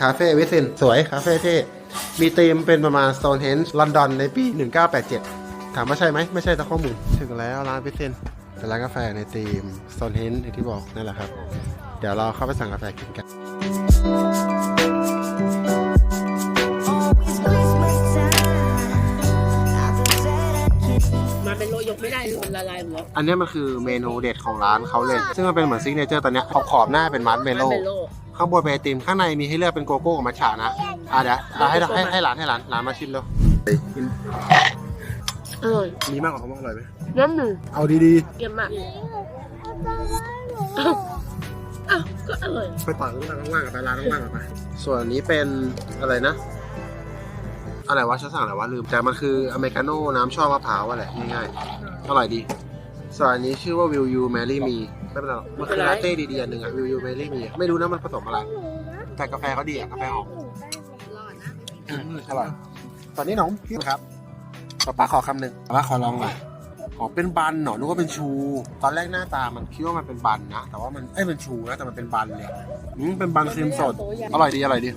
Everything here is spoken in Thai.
คาเฟ่วิสินสวยคาเฟ่เท่มีธีมเป็นประมาณ Stonehenge ลอนดอนในปี 1987 ถามว่าใช่ไหม ไม่ใช่แต่ข้อมูล ถึงแล้วร้านวิสินเป็นร้านกาแฟในธีม Stonehenge อย่างที่บอกนั่นแหละครับ เดี๋ยวเราเข้าไปสั่งกาแฟกินกัน Always waste my time. I just said I can't. มาเป็นโลยกไม่ได้มันละลายหมดแล้วอันเนี้ยมันคือเมนูเด็ดของร้านเขาเลย ซึ่งมันเป็นเหมือนซิกเนเจอร์ตอนเนี้ยขอบขอบๆหน้าเป็นมัดเมโลมันเป็นโล ข้างบนเป็นไอติมข้างในมีให้เลือกเป็นโกโก้กับมัทฉะนะอะเดี๋ยวเอาให้ให้ให้ร้านให้ร้านร้านมาชิมแล้วอร่อยมีมากกว่าคำว่าอร่อยไหมน้ำหนึ่งเอาดีเยี่ยมมากอ้าวอ้าวก็อร่อยๆไปต่อข้างล่างๆกับไปร้านข้างล่างกับไปส่วนอันนี้เป็นอะไรนะ อะไรวะฉันสั่งอะไรวะลืมแต่มันคืออเมริกาโน่น้ำช่อมะพร้าวอะแหละง่ายๆอร่อยดี ส่วนอันนี้ชื่อว่า Will You Marry Me ไม่เป็นไรหรอกมันคือลาเต้ดีๆอันหนึ่งอะ Will You Marry Me อะไม่รู้นะมันผสมอะไร แต่กาแฟเขาดีอะกาแฟหอมอืมอร่อยตอนนี้หนมพี่ครับป๊าป๊าขอคำหนึ่งป๊าป๊าขอลองหน่อยอ๋อเป็นบันเหรอนึกว่าเป็นชู ตอนแรกหน้าตามันคิดว่ามันเป็นบันนะ แต่ว่ามันเอ้ยเป็นชูนะแต่มันเป็นบันเลยอืมเป็นบันครีมสด อร่อยดีอร่อยดี